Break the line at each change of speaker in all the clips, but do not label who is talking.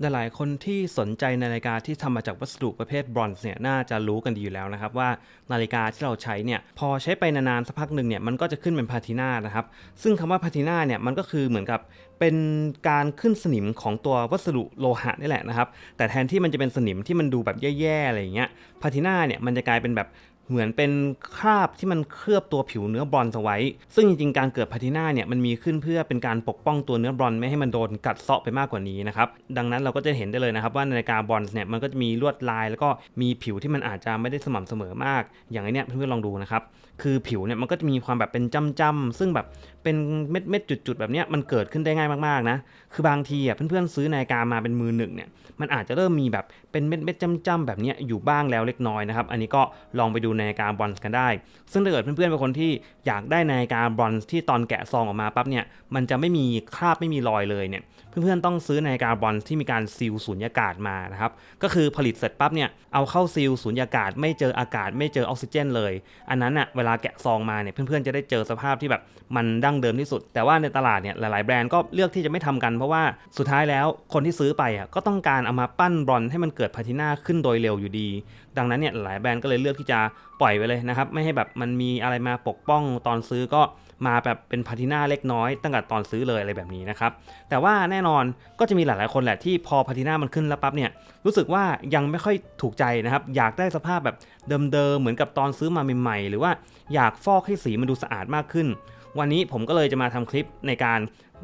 หลายๆ คนที่สนใจในนาฬิกาที่ทำมาจากวัสดุประเภทบรอนซ์เนี่ยน่าจะรู้กันดีอยู่แล้วนะครับว่านาฬิกาที่เราใช้เนี่ยพอใช้ไปนานๆสักพักหนึ่งเนี่ยมันก็จะขึ้นเป็นพาทีนานะครับซึ่งคำว่าพาทีนาเนี่ยมันก็คือเหมือนกับเป็นการขึ้นสนิมของตัววัสดุโลหะนี่แหละนะครับแต่แทนที่มันจะเป็นสนิมที่มันดูแบบแย่ๆอะไรอย่างเงี้ยพาทีนาเนี่ยมันจะกลายเป็นแบบ เหมือนเป็นคราบที่มันเคลือบตัวผิวเนื้อบรอนซ์เอาไว้ ซึ่งจริงๆ การเกิดพาทิน่าเนี่ยมันมีขึ้นเพื่อเป็นการปกป้องตัวเนื้อบรอนซ์ไม่ให้มันโดนกัดเซาะไปมากกว่านี้นะครับ ดังนั้นเราก็จะเห็นได้เลยนะครับว่านาฬิกาบรอนซ์เนี่ยมันก็จะมีลวดลาย แล้วก็มีผิวที่มันอาจจะไม่ได้สม่ำเสมอมาก อย่างไอเนี้ยเพื่อนๆลองดูนะครับ คือผิวเนี่ยมันก็จะมีความแบบเป็นจ้ำๆซึ่งแบบเป็นเม็ดเม็ดจุดๆแบบนี้มันเกิดขึ้นได้ง่ายมากๆนะ คือบางทีอะเพื่อนๆซื้อนาฬิกามาเป็นมือหนึ่งเนี่ย มันอาจจะเริ่มมีแบบเป็นเม็ดเม็ดจ้ำๆแบบนี้อยู่บ้างแล้วเล็กน้อยนะครับ อันนี้ก็ลองไปดูนาฬิกาบรอนซ์กันได้ ซึ่งถ้าเกิดเพื่อนๆเป็นคนที่อยากได้นาฬิกาบรอนซ์ที่ตอนแกะซองออกมาปั๊บเนี่ย มันจะไม่มีคราบไม่มีรอยเลยเนี่ยเพื่อนๆต้องซื้อนาฬิกาบอนที่มีการซีลสูญญากาศมานะครับก็คือผลิตเสร็จปั๊บเนี่ยเอาเข้าซีลสูญญากาศ ไม่เจออากาศไม่เจอออกซิเจน เลย อันนั้นอะเวลาแกะซองมาเนี่ยเพื่อนๆจะได้เจอสภาพที่แบบมันดั้งเดิมที่สุด แต่ว่าในตลาดเนี่ยหลายๆแบรนด์ก็เลือกที่จะไม่ทำกันเพราะว่าสุดท้ายแล้วคนที่ซื้อไปอะก็ต้องการเอามาปั้นบรอนให้มันเกิดพาทินาขึ้นโดยเร็วอยู่ดี ดังนั้นเนี่ยหลายแบรนด์ก็เลยเลือกที่จะปล่อยไว้เลยนะครับไม่ให้แบบมันมีอะไรมาปกป้องตอนซื้อก็ มาแบบเป็นพาทินาเล็กน้อยตั้งแต่ตอนซื้อเลยอะไรแบบนี้นะครับ แต่ว่าแน่นอนก็จะมีหลายๆคนแหละที่พอพาทินามันขึ้นแล้วปั๊บเนี่ยรู้สึกว่ายังไม่ค่อยถูกใจนะครับ อยากได้สภาพแบบเดิมๆเหมือนกับตอนซื้อมาใหม่ๆ หรือว่าอยากฟอกให้สีมันดูสะอาดมากขึ้น วันนี้ผมก็เลยจะมาทำคลิปในการ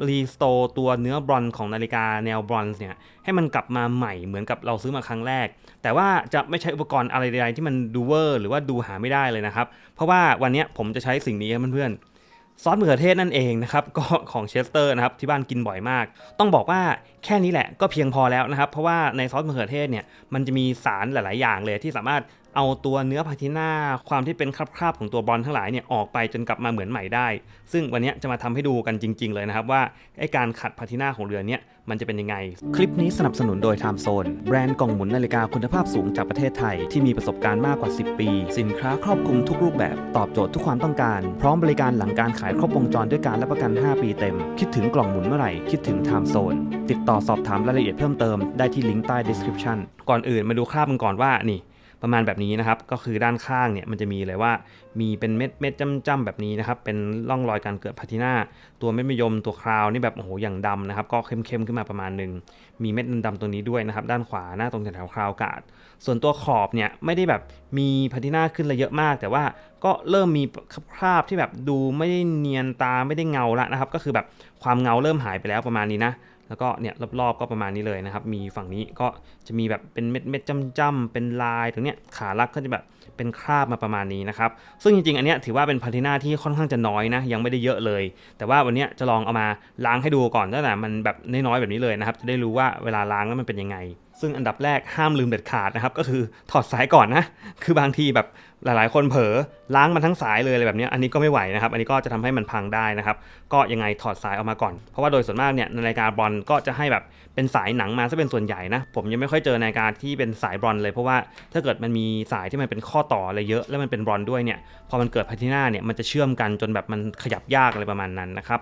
รีสโตร์ตัวเนื้อบรอนของนาฬิกาแนวบรอนซ์เนี่ยให้มันกลับมาใหม่เหมือนกับเราซื้อมาครั้งแรก แต่ว่าจะไม่ใช้อุปกรณ์อะไรใดๆที่มันดูเวอร์หรือว่าดูหาไม่ได้เลยนะครับ เพราะว่าวันนี้ผมจะใช้สิ่งนี้ครับเพื่อนๆ ซอสมะเขือเทศนั่นเองนะครับก็ของเชสเตอร์นะครับที่บ้านกินบ่อยมาก ต้องบอกว่าแค่นี้แหละก็เพียงพอแล้วนะครับ เพราะว่าในซอสมะเขือเทศเนี่ยมันจะมีสารหลาย ๆ อย่างเลยที่สามารถ เอาตัวเนื้อพาทินาความที่เป็นคราบๆของตัวบอลทั้งหลายเนี่ยออกไปจนกลับมาเหมือนใหม่ได้ ซึ่งวันนี้จะมาทำให้ดูกันจริง ๆ เลยนะครับว่าไอการขัดพาทินาของเรือเนี่ยมันจะเป็นยังไง คลิปนี้สนับสนุนโดย Time Zone แบรนด์กล่องหมุนนาฬิกาคุณภาพสูงจากประเทศไทย ที่มีประสบการณ์มากกว่า 10 ปี สินค้าครอบคลุมทุกรูปแบบตอบโจทย์ทุกความต้องการ พร้อมบริการหลังการขายครบวงจรด้วยการรับประกัน 5 ปีเต็ม คิดถึงกล่องหมุนเมื่อไหร่คิดถึง Time Zone ติดต่อสอบถามรายละเอียดเพิ่มเติมได้ที่ลิงก์ใต้ description ก่อนอื่นมาดูคราบมันก่อนว่านี่ ประมาณแบบนี้นะครับ ก็คือด้านข้างเนี่ยมันจะมีเลยว่า มีเป็นเม็ดเม็ดจ้ำๆแบบนี้นะครับ เป็นร่องรอยการเกิดพาทินาตัวเม็ดมะยมตัวคราวนี่แบบโอ้โหอย่างดำนะครับ ก็เข้มๆขึ้นมาประมาณหนึ่งมีเม็ดดำๆตัวนี้ด้วยนะครับ ด้านขวาหน้าตรงแถวคราวกาดส่วนตัวขอบเนี่ยไม่ได้แบบมีพาทินาขึ้นอะไรเยอะมาก แต่ว่าก็เริ่มมีคราบที่แบบดูไม่ได้เนียนตาไม่ได้เงาละนะครับ ก็คือแบบความเงาเริ่มหายไปแล้วประมาณนี้นะ แล้วก็เนี่ยรอบๆก็ประมาณนี้เลยนะครับ มีฝั่งนี้ก็จะมีแบบเป็นเม็ดเม็ดๆจ้ำๆเป็นลายตรงเนี้ยขาลักก็จะแบบเป็นคราบมาประมาณนี้นะครับ ซึ่งจริงๆ อันเนี้ยถือว่าเป็นพาทินาที่ค่อนข้างจะน้อยนะ ยังไม่ได้เยอะเลย แต่ว่าวันเนี้ยจะลองเอามาล้างให้ดูก่อนตั้งแต่มันแบบน้อยๆแบบนี้เลยนะครับ จะได้รู้ว่าเวลาล้างแล้วมันเป็นยังไง ซึ่งอันดับแรกห้ามลืมเด็ดขาดนะครับ ก็คือถอดสายก่อนนะ คือบางทีแบบหลายๆ คนเผลอล้างมันทั้งสายเลยอะไรแบบนี้อันนี้ก็ไม่ไหวนะครับ อันนี้ก็จะทำให้มันพังได้นะครับ ก็ยังไงถอดสายออกมาก่อน เพราะว่าโดยส่วนมากเนี่ยนาฬิกาบอลก็จะให้แบบเป็นสายหนังมาซะเป็นส่วนใหญ่นะ ผมยังไม่ค่อยเจอนาฬิกาที่เป็นสายบอลเลย เพราะว่าถ้าเกิดมันมีสายที่มันเป็นข้อต่ออะไรเยอะ แล้วมันเป็นบอลด้วยเนี่ย พอมันเกิดพาทินาเนี่ยมันจะเชื่อมกันจนแบบมันขยับยากอะไรประมาณนั้นนะครับ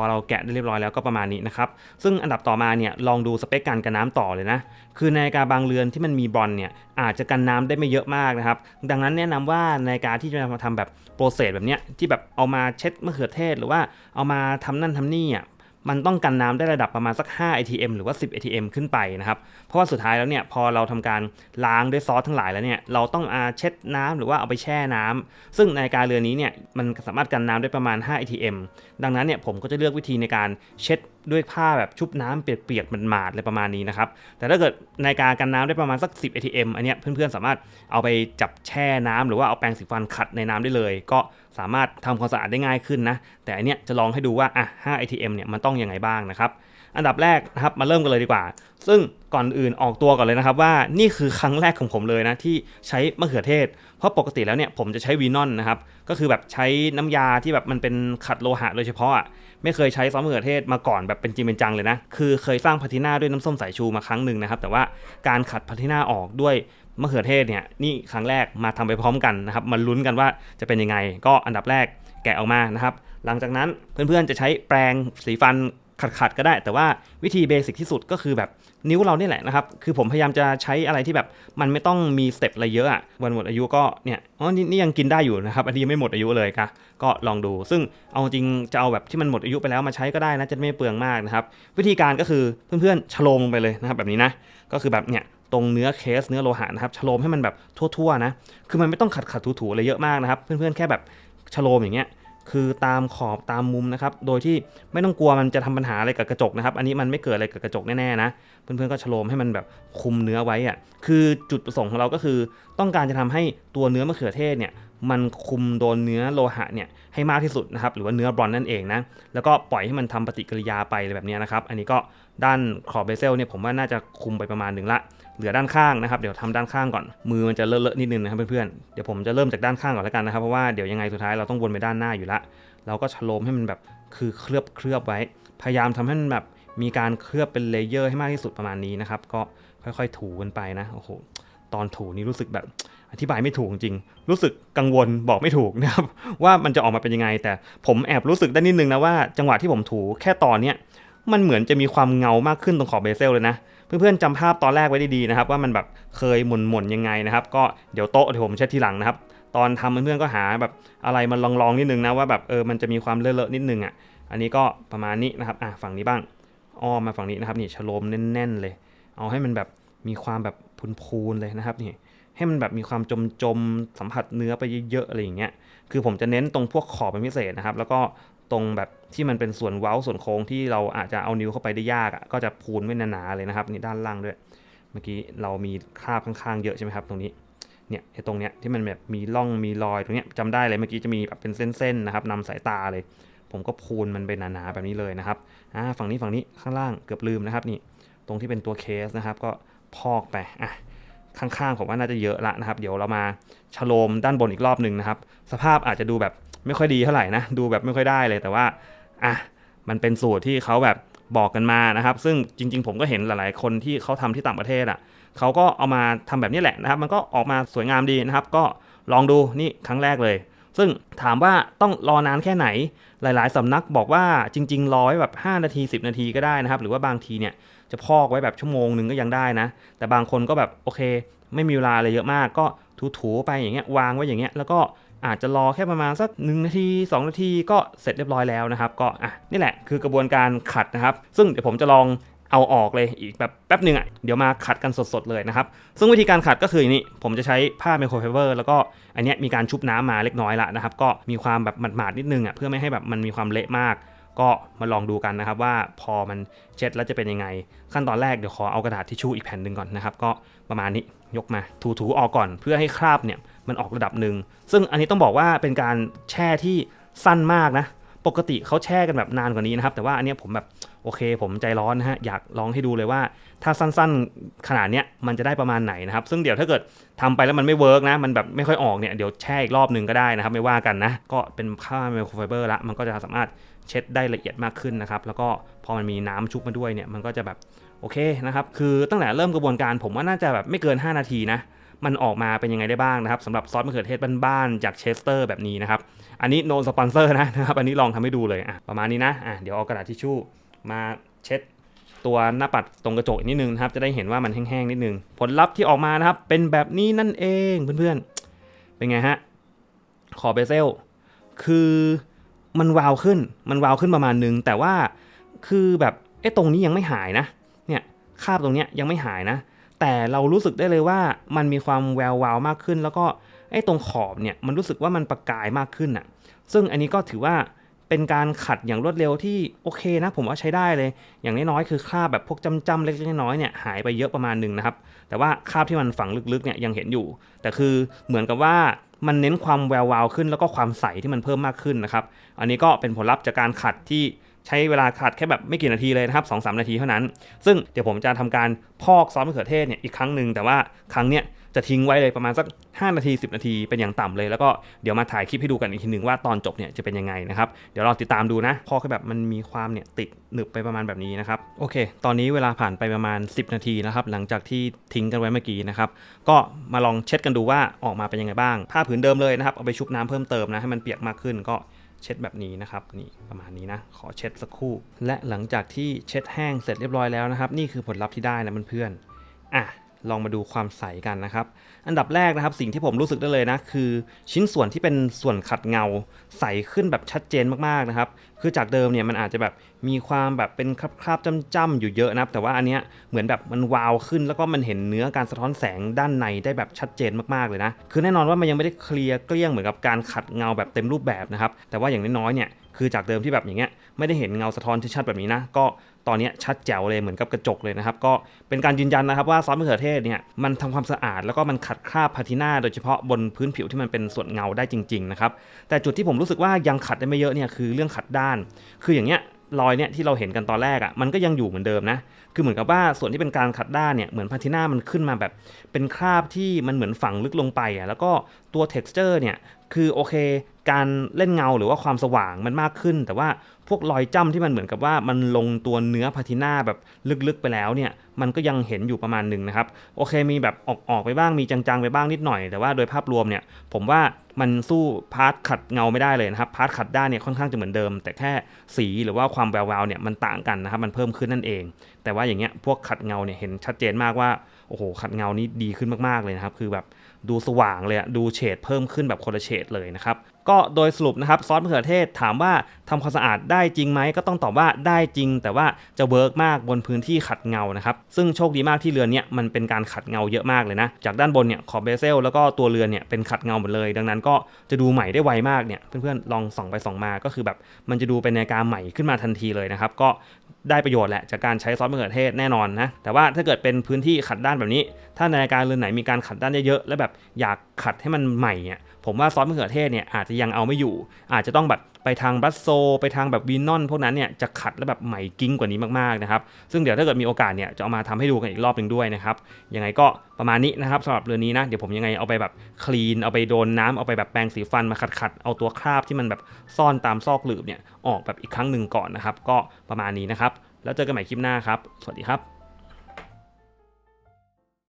อเราแกะได้เรียบร้อยแล้วก็ประมาณนี้นะครับซึ่งอันดับต่อมาเนี่ยลองดูสเปคการกันน้ำต่อเลยนะคือนาฬิกาบางเรือนที่มันมีบอลเนี่ยอาจจะกันน้ำได้ไม่เยอะมากนะครับ ดังนั้นแนะนำว่านาฬิกาที่จะมาทำแบบโปรเซสแบบเนี้ยที่แบบเอามาเช็ดมะเขือเทศ หรือว่าเอามาทำนั่นทำนี่อะ มันต้องกันน้ำได้ระดับประมาณสัก 5 ATM หรือว่า 10 ATM ขึ้นไปนะครับ เพราะว่าสุดท้ายแล้วเนี่ยพอเราทำการล้างด้วยซอสทั้งหลายแล้วเนี่ยเราต้องอาเช็ดน้ำหรือว่าเอาไปแช่น้ำซึ่งนาฬิกาเรือนนี้เนี่ยมันสามารถกันน้ำได้ประมาณ 5 ATM ดังนั้นเนี่ยผมก็จะเลือกวิธีในการเช็ด ด้วยผ้าแบบชุบน้ำเปียกๆมันหมาดๆอะไรประมาณนี้นะครับ แต่ถ้าเกิดนาฬิกากันน้ำได้ประมาณสัก 10 ATM อันเนี้ยเพื่อนๆสามารถเอาไปจับแช่น้ำหรือว่าเอาแปรงสีฟันขัดในน้ำได้เลย ก็สามารถทำความสะอาดได้ง่ายขึ้นนะ แต่อันเนี้ยจะลองให้ดูว่าอะ5 ATM เนี่ยมันต้องยังไงบ้างนะครับอันดับแรกนะครับมาเริ่มกันเลยดีกว่า ซึ่งก่อนอื่นออกตัวก่อนเลยนะครับว่านี่คือครั้งแรกของผมเลยนะที่ใช้มะเขือเทศ เพราะปกติแล้วเนี่ยผมจะใช้วีนอนนะครับ ก็คือแบบใช้น้ำยาที่แบบมันเป็นขัดโลหะโดยเฉพาะอะไม่เคยใช้ซอสมะเขือเทศมาก่อนแบบเป็นจริงเป็นจังเลยนะ คือเคยสร้างพาทิน่าด้วยน้ำส้มสายชูมาครั้งหนึ่งนะครับ แต่ว่าการขัดพาทิน่าออกด้วยมะเขือเทศเนี่ยนี่ครั้งแรกมาทำไปพร้อมกันนะครับมาลุ้นกันว่าจะเป็นยังไง ก็อันดับแรกแกะออกมานะครับ หลังจากนั้นเพื่อนๆจะใช้แปรงสีฟัน ขัดขัดๆก็ได้ แต่ว่าวิธีเบสิกที่สุดก็คือแบบนิ้วเราเนี่ยแหละนะครับ คือผมพยายามจะใช้อะไรที่แบบมันไม่ต้องมีสเต็ปอะไรเยอะอะวันหมดอายุก็เนี่ยอ๋อนี่ยังกินได้อยู่นะครับ อันนี้ยังไม่หมดอายุเลยค่ะก็ลองดู ซึ่งเอาจริงจะเอาแบบที่มันหมดอายุไปแล้วมาใช้ก็ได้นะจะไม่เปลืองมากนะครับ วิธีการก็คือเพื่อนๆชโลมลงไปเลยนะครับแบบนี้นะก็คือแบบเนี่ยตรงเนื้อเคสเนื้อโลหะนะครับชโลมให้มันแบบทั่วๆนะ คือมันไม่ต้องขัดขัดถูๆอะไรเยอะมากนะครับ เพื่อนๆแค่แบบชโลมอย่างเงี้ย คือตามขอบตามมุมนะครับ โดยที่ไม่ต้องกลัวมันจะทำปัญหาอะไรกับกระจกนะครับ อันนี้มันไม่เกิดอะไรกับกระจกแน่ๆนะ เพื่อนๆก็ชโลมให้มันแบบคุมเนื้อไว้อะคือจุดประสงค์ของเราก็คือ ต้องการจะทำให้ตัวเนื้อมะเขือเทศเนี่ย มันคุมโดนเนื้อโลหะเนี่ยให้มากที่สุดนะครับหรือว่าเนื้อบรอนนั่นเองนะแล้วก็ปล่อยให้มันทำปฏิกิริยาไปอะไรแบบนี้นะครับ อันนี้ก็ด้านขอบเบเซลเนี่ยผมว่าน่าจะคุมไปประมาณหนึ่งละเหลือด้านข้างนะครับ เดี๋ยวทำด้านข้างก่อนมือมันจะเลอะๆนิดนึงนะครับเพื่อนๆเดี๋ยวผมจะเริ่มจากด้านข้างก่อนแล้วกันนะครับเพราะว่าเดี๋ยวยังไงสุดท้ายเราต้องวนไปด้านหน้าอยู่ละเราก็ชโลมให้มันแบบคือเคลือบเคลือบไว้ พยายามทำให้มันแบบมีการเคลือบเป็นเลเยอร์ให้มากที่สุดประมาณนี้นะครับก็ค่อยๆ ถูกันไปนะโอ้โห ตอนถูนี่รู้สึกแบบอธิบายไม่ถูกจริง รู้สึกกังวลบอกไม่ถูกนะครับว่ามันจะออกมาเป็นยังไง แต่ผมแอบรู้สึกได้นิดนึงนะว่าจังหวะที่ผมถูแค่ตอนเนี้ยมันเหมือนจะมีความเงามากขึ้นตรงขอบเบเซลเลยนะ เพื่อนๆจำภาพตอนแรกไว้ดีๆนะครับ ว่ามันแบบเคยหม่นๆยังไงนะครับ ก็เดี๋ยวโต๊ะเดี๋ยวผมเช็ดทีหลังนะครับ ตอนทำเพื่อนๆก็หาแบบอะไรมันลองๆนิดนึงนะว่าแบบเออมันจะมีความเลอะๆนิดนึงอะอันนี้ก็ประมาณนี้นะครับอะฝั่งนี้บ้างอ้อมมาฝั่งนี้นะครับนี่ชโลมแน่นๆเลย เอาให้มันแบบ มีความแบบพูนๆเลยนะครับนี่ให้มันแบบมีความจมๆสัมผัสเนื้อไปเยอะๆอะไรอย่างเงี้ยคือผมจะเน้นตรงพวกขอบเป็นพิเศษนะครับ แล้วก็ตรงแบบที่มันเป็นส่วนเว้าส่วนโค้งที่เราอาจจะเอานิ้วเข้าไปได้ยากอะก็จะพูนไม่หนาๆเลยนะครับนี่ด้านล่างด้วย เมื่อกี้เรามีคราบข้างๆเยอะใช่ไหมครับ ตรงนี้เนี่ยไอ้ตรงเนี้ยที่มันแบบมีร่องมีรอยตรงเนี้ยจำได้เลยเมื่อกี้จะมีแบบเป็นเส้นๆนะครับนำสายตาเลย ผมก็พูนมันไปหนาๆแบบนี้เลยนะครับอ่าฝั่งนี้ฝั่งนี้ข้างล่างเกือบลืมนะครับนี่ตรงที่เป็นตัวเคสนะครับ ก็ พอกไปอะข้างๆผมว่าน่าจะเยอะละนะครับ เดี๋ยวเรามาชโลมด้านบนอีกรอบหนึ่งนะครับ สภาพอาจจะดูแบบไม่ค่อยดีเท่าไหร่นะ ดูแบบไม่ค่อยได้เลยแต่ว่าอะมันเป็นสูตรที่เขาแบบบอกกันมานะครับ ซึ่งจริง ๆ ผมก็เห็นหลายๆ คนที่เขาทำที่ต่างประเทศอะเขาก็เอามาทำแบบนี้แหละนะครับ มันก็ออกมาสวยงามดีนะครับ ก็ลองดูนี่ครั้งแรกเลย ซึ่งถามว่าต้องรอนานแค่ไหน หลายๆสำนักบอกว่าจริง ๆ รอไว้แบบ 5 นาที 10 นาทีก็ได้นะครับ หรือว่าบางทีเนี่ยจะพอกไว้แบบชั่วโมงหนึ่งก็ยังได้นะ แต่บางคนก็แบบโอเค ไม่มีเวลาอะไรเยอะมาก ก็ถูๆไปอย่างเงี้ยวางไว้อย่างเงี้ยแล้วก็อาจจะรอแค่ประมาณสัก 1 นาที 2 นาทีก็เสร็จเรียบร้อยแล้วนะครับ ก็อะนี่แหละคือกระบวนการขัดนะครับ ซึ่งเดี๋ยวผมจะลอง เอาออกเลยอีกแบบแป๊บหนึ่งอะเดี๋ยวมาขัดกันสดๆเลยนะครับ ซึ่งวิธีการขัดก็คืออย่างนี้ ผมจะใช้ผ้าไมโครไฟเบอร์แล้วก็อันนี้มีการชุบน้ำมาเล็กน้อยละนะครับ ก็มีความแบบหมาดๆนิดนึงอะเพื่อไม่ให้แบบมันมีความเละมาก ก็มาลองดูกันนะครับว่าพอมันเช็ดแล้วจะเป็นยังไง ขั้นตอนแรกเดี๋ยวขอเอากระดาษทิชชู่อีกแผ่นหนึ่งก่อนนะครับก็ประมาณนี้ยกมาถูๆออกก่อนเพื่อให้คราบเนี่ยมันออกระดับหนึ่งซึ่งอันนี้ต้องบอกว่าเป็นการแช่ที่สั้นมากนะ ปกติเขาแช่กันแบบนานกว่านี้นะครับ แต่ว่าอันนี้ผมแบบ โอเค ผมใจร้อนนะฮะอยากลองให้ดูเลยว่า ถ้าสั้นๆขนาดเนี้ยมันจะได้ประมาณไหนนะครับ ซึ่งเดี๋ยวถ้าเกิดทำไปแล้วมันไม่เวิร์กนะ มันแบบไม่ค่อยออกเนี่ยเดี๋ยวแช่อีกรอบหนึ่งก็ได้นะครับ ไม่ว่ากันนะ ก็เป็นผ้าไมโครไฟเบอร์ละมันก็จะสามารถเช็ดได้ละเอียดมากขึ้นนะครับ แล้วก็พอมันมีน้ำชุบมาด้วยเนี่ยมันก็จะแบบโอเคนะครับ คือตั้งแต่เริ่มกระบวนการผมว่าน่าจะแบบไม่เกิน 5 นาทีนะ มันออกมาเป็นยังไงได้บ้างนะครับสำหรับซอสมะเขือเทศบ้านๆจากเชสเตอร์แบบนี้นะครับ อันนี้โนสปอนเซอร์นะนะครับ อันนี้ลองทำให้ดูเลยอะประมาณนี้นะอะเดี๋ยวเอากระดาษทิชชู่ มาเช็ดตัวหน้าปัดตรงกระจกนิดนึงนะครับ จะได้เห็นว่ามันแห้งๆนิดนึง ผลลัพธ์ที่ออกมานะครับ เป็นแบบนี้นั่นเองเพื่อนๆ เป็นไงฮะ ขอเบเซล คือมันวาวขึ้น มันวาวขึ้นประมาณนึง แต่ว่าคือแบบไอ้ตรงนี้ยังไม่หายนะ เนี่ยคาบตรงเนี้ยยังไม่หายนะ แต่เรารู้สึกได้เลยว่ามันมีความแวววาวมากขึ้น แล้วก็ไอ้ตรงขอบเนี่ยมันรู้สึกว่ามันประกายมากขึ้นอะ ซึ่งอันนี้ก็ถือว่า เป็นการขัดอย่างรวดเร็วที่โอเคนะผมว่าใช้ได้เลย อย่างน้อยๆคือคราบแบบพวกจำๆเล็กๆน้อยๆเนี่ยหายไปเยอะประมาณหนึ่งนะครับ แต่ว่าคราบที่มันฝังลึกๆเนี่ยยังเห็นอยู่ แต่คือเหมือนกับว่ามันเน้นความแวววาวขึ้นแล้วก็ความใสที่มันเพิ่มมากขึ้นนะครับ อันนี้ก็เป็นผลลัพธ์จากการขัดที่ใช้เวลาขัดแค่แบบไม่กี่นาทีเลยนะครับสองสามนาทีเท่านั้น ซึ่งเดี๋ยวผมจะทำการพอกซอสมะเขือเทศเนี่ยอีกครั้งหนึ่งแต่ว่าครั้งเนี้ย จะทิ้งไว้เลยประมาณสัก 5 นาที 10 นาทีเป็นอย่างต่ำเลย แล้วก็เดี๋ยวมาถ่ายคลิปให้ดูกันอีกทีหนึ่งว่าตอนจบเนี่ยจะเป็นยังไงนะครับเดี๋ยวเราติดตามดูนะพอกให้แบบมันมีความเนี่ยติดหนึบไปประมาณแบบนี้นะครับโอเค ตอนนี้เวลาผ่านไปประมาณ 10 นาทีนะครับหลังจากที่ทิ้งกันไว้เมื่อกี้นะครับก็มาลองเช็ดกันดูว่าออกมาเป็นยังไงบ้างผ้าผืนเดิมเลยนะครับเอาไปชุบน้ำเพิ่มเติมนะให้มันเปียกมากขึ้นก็เช็ดแบบนี้นะครับนี่ประมาณนี้นะ ขอเช็ดสักครู่ และหลังจากที่เช็ดแห้งเสร็จเรียบร้อยแล้วนะครับ นี่คือผลลัพธ์ที่ได้นะเพื่อนๆอะ ลองมาดูความใสกันนะครับ อันดับแรกนะครับสิ่งที่ผมรู้สึกได้เลยนะคือ ชิ้นส่วนที่เป็นส่วนขัดเงาใสขึ้นแบบชัดเจนมากๆนะครับ คือจากเดิมเนี่ยมันอาจจะแบบมีความแบบเป็นคราบๆจ้ำๆอยู่เยอะนะครับ แต่ว่าอันเนี้ยเหมือนแบบมันวาวขึ้น แล้วก็มันเห็นเนื้อการสะท้อนแสงด้านในได้แบบชัดเจนมากๆเลยนะ คือแน่นอนว่ามันยังไม่ได้เคลียร์เกลี้ยงเหมือนกับการขัดเงาแบบเต็มรูปแบบนะครับ แต่ว่าอย่างน้อยๆเนี่ยคือจากเดิมที่แบบอย่างเงี้ยไม่ได้เห็นเงาสะท้อนที่ชัดแบบนี้นะ ก็ตอนเนี้ยชัดแจ๋วเลยเหมือนกับกระจกเลยนะครับ ก็เป็นการยืนยันนะครับว่าซอสมะเขือเทศเนี่ยมันทำความสะอาดแล้วก็มันขัดคราบพาทิน่าโดยเฉพาะบนพื้นผิวที่มันเป็นส่วนเงาได้จริงๆนะครับแต่จุดที่ผมรู้สึกว่ายังขัดได้ไม่เยอะเนี่ยคือเรื่องขัดด้าน คืออย่างเงี้ย รอยเนี่ยที่เราเห็นกันตอนแรกอะ่ะมันก็ยังอยู่เหมือนเดิมนะ คือเหมือนกับว่าส่วนที่เป็นการขัดด้านเนี่ยเหมือนพาทิน่ามันขึ้นมาแบบเป็นคราบที่มันเหมือนฝังลึกลงไปอะแล้วก็ตัว texture เนี่ยคือโอเค การเล่นเงาหรือว่าความสว่างมันมากขึ้น แต่ว่าพวกรอยจ้ำที่มันเหมือนกับว่ามันลงตัวเนื้อพาทิน่าแบบลึกๆไปแล้วเนี่ยมันก็ยังเห็นอยู่ประมาณหนึ่งนะครับ โอเคมีแบบออกออกไปบ้างมีจางๆ ไปบ้างนิดหน่อย แต่ว่าโดยภาพรวมเนี่ยผมว่ามันสู้พาร์ทขัดเงาไม่ได้เลยนะครับพาร์ทขัดด้านเนี่ยค่อนข้างจะเหมือนเดิม แต่แค่สีหรือว่าความแวววาวเนี่ยมันต่างกันนะครับมันเพิ่มขึ้นนั่นเอง แต่ว่าอย่างเงี้ยพวกขัดเงาเนี่ยเห็นชัดเจนมากว่าโอ้โหขัดเงานี้ดีขึ้นมากๆเลยนะครับ คือแบบดูสว่างเลยดูเฉดเพิ่มขึ้นแบบคนละเฉดเลยนะครับ ก็โดยสรุปนะครับซอสมะเขือเทศถามว่าทำความสะอาดได้จริงไหมก็ต้องตอบว่าได้จริง แต่ว่าจะเวิร์กมากบนพื้นที่ขัดเงานะครับซึ่งโชคดีมากที่เรือนเนี้ยมันเป็นการขัดเงาเยอะมากเลยนะจากด้านบนเนี่ยขอบเบเซลแล้วก็ตัวเรือนเนี่ยเป็นขัดเงาหมดเลย ดังนั้นก็จะดูใหม่ได้ไวมากเนี่ยเพื่อนๆลองส่องไปส่องมาก็คือแบบ มันจะดูเป็นนาฬิกาใหม่ขึ้นมาทันทีเลยนะครับก็ได้ประโยชน์แหละจากการใช้ซอสมะเขือเทศแน่นอนนะแต่ว่าถ้าเกิดเป็นพื้นที่ขัดด้านแบบนี้ ถ้านาฬิกาเรือนไหนมีการขัดด้านเยอะๆแล้วแบบอยากขัดให้มันใหม่เนี่ย ผมว่าซอสมะเขือเทศเนี่ยอาจจะยังเอาไม่อยู่ อาจจะต้องแบบไปทางบรัสโซ ไปทางแบบวีนอนพวกนั้นเนี่ยจะขัดแล้วแบบใหม่กิ้งกว่านี้มากๆนะครับ ซึ่งเดี๋ยวถ้าเกิดมีโอกาสเนี่ยจะเอามาทำให้ดูกันอีกรอบหนึ่งด้วยนะครับ ยังไงก็ประมาณนี้นะครับสำหรับเรือนี้นะ เดี๋ยวผมยังไงเอาไปแบบคลีน เอาไปโดนน้ำเอาไปแบบแปรงสีฟันมาขัดๆ เอาตัวคราบที่มันแบบซ่อนตามซอกหลืบเนี่ยออกแบบอีกครั้งหนึ่งก่อนนะครับ ก็ประมาณนี้นะครับ แล้วเจอกันใหม่คลิปหน้าครับ สวัสดีครับ